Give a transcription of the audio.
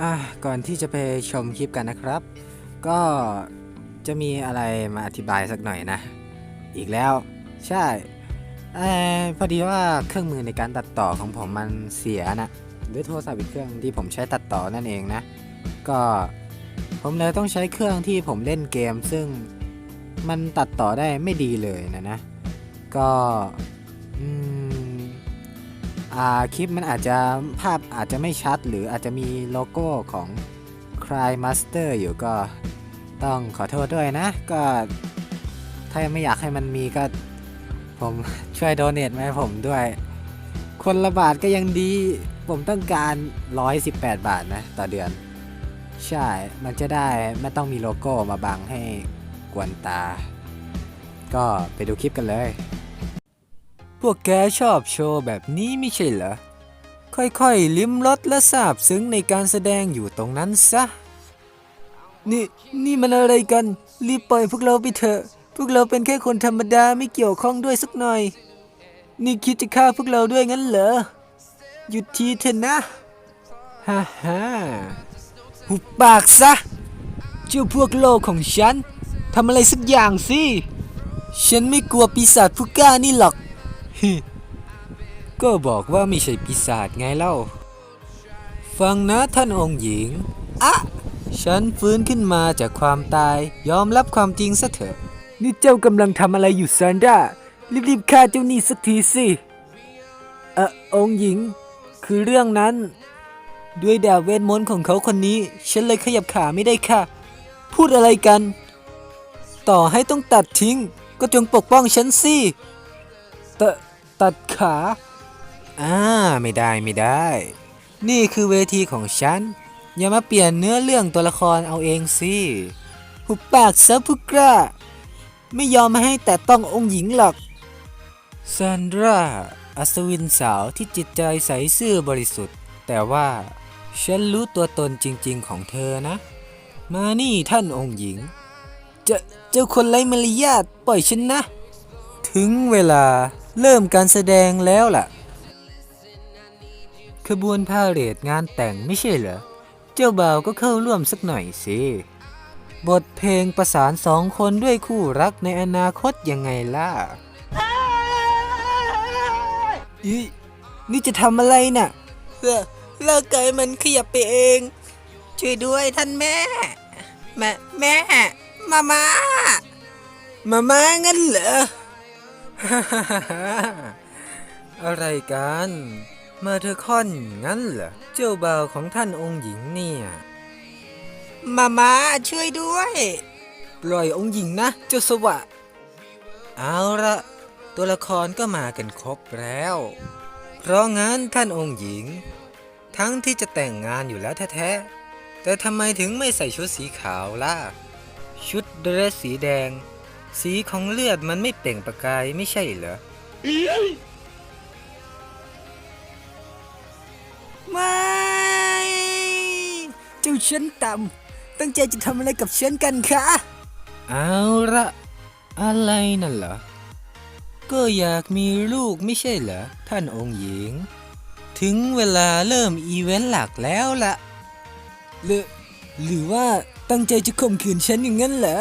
อะก่อนที่จะไปชมคลิปกันนะครับ ก็จะมีอะไรมาอธิบายสักหน่อยนะ อีกแล้ว ใช่อพอดีว่าเครื่องมือในการตัดต่อของผมมันเสียนะด้วยโทรศัพท์อีกเครื่องที่ผมใช้ตัดต่อนั่นเองนะ ก็ผมเลยต้องใช้เครื่องที่ผมเล่นเกม ซึ่งมันตัดต่อได้ไม่ดีเลยนะนะ ก็อืม คลิปมันอาจจะภาพอาจจะไม่ชัด หรืออาจจะมีโลโก้ของ Cry Master อยู่ก็ต้องขอโทษด้วยนะ ก็ถ้าไม่อยากให้มันมีก็ ผมช่วยโดเนทมาให้ผมด้วย คนละบาทก็ยังดี ผมต้องการ 118 บาทนะ ต่อเดือน ใช่ มันจะได้ไม่ต้องมีโลโก้มาบังให้กวนตา ก็ไปดูคลิปกันเลย วกแกชอบโชว์แบบนี้ไม่ใช่เหรอ ค่อยๆ ลิ้มรสและซาบซึ้งในการแสดงอยู่ตรงนั้นซะ นี่ นี่มันอะไรกัน รีบปล่อยพวกเราไปเถอะ พวกเราเป็นแค่คนธรรมดาไม่เกี่ยวข้องด้วยสักหน่อย นี่คิดจะฆ่าพวกเราด้วยงั้นเหรอ หยุดทีเถอะนะ ฮ่าฮ่าหุบปากซะ เจ้าพวกโลกของฉันทำอะไรสักอย่างสิ ฉันไม่กลัวปีศาจผู้กล้านี่หรอก ก็บอกว่าไม่ใช่ปีศาจไงเล่า ฟังนะท่านองค์หญิง อะ ฉันฟื้นขึ้นมาจากความตาย ยอมรับความจริงซะเถอะ นี่เจ้ากำลังทำอะไรอยู่ซานดารีบๆฆ่าเจ้านี่สักทีสิเออองค์หญิง คือเรื่องนั้น ด้วยดาบเวทมนต์ของเขาคนนี้ ฉันเลยขยับขาไม่ได้ค่ะ พูดอะไรกัน ต่อให้ต้องตัดทิ้ง ก็จงปกป้องฉันสิแต่ ตัดขา อ่า ไม่ได้ไม่ได้ นี่คือเวทีของฉัน อย่ามาเปลี่ยนเนื้อเรื่องตัวละครเอาเองสิหุบปากซะพุกร้าไม่ยอมมาให้แต่ต้ององค์หญิงหรอกซานดราอัศวินสาวที่จิตใจใสซื่อบริสุทธิ์ แต่ว่าฉันรู้ตัวตนจริง ๆ ของเธอนะ มานี่ท่านองค์หญิงจะเจ้าคนไร้มารยาทปล่อยฉันนะ ถึงเวลาเริ่มการแสดงแล้วล่ะ ขบวนพาเหรดงานแต่งไม่ใช่เหรอ เจ้าบ่าวก็เข้าร่วมสักหน่อยสิ บทเพลงประสานสองคนด้วยคู่รักในอนาคตยังไงล่ะอีนี่จะทำอะไรน่ะเออเลิกไก่มันขยับไปเอง ช่วยด้วยท่านแม่ แม่แม่ มามามามางั้นเหรอ อะไรกัน มาเธอคอนงั้นเหรอ เจ้าบ่าวของท่านองค์หญิงเนี่ย มามาช่วยด้วย ปล่อยองค์หญิงนะ เจ้าสวะ เอาละตัวละครก็มากันครบแล้ว เพราะงั้นท่านองค์หญิง ทั้งที่จะแต่งงานอยู่แล้วแท้ๆ แต่ทำไมถึงไม่ใส่ชุดสีขาวล่ะ ชุดเดรสสีแดง สีของเลือดมันไม่เปล่งประกายไม่ใช่เหรอ ไม่ เจ้าฉันต่ำตั้งใจจะทำอะไรกับฉันกันคะ เอาละอะไรนั่นเหรอ ก็อยากมีลูกไม่ใช่เหรอ ท่านองค์หญิง ถึงเวลาเริ่มอีเวนต์หลักแล้วล่ะ หรือหรือว่าตั้งใจจะข่มขืนฉันอย่างนั้นเหรอ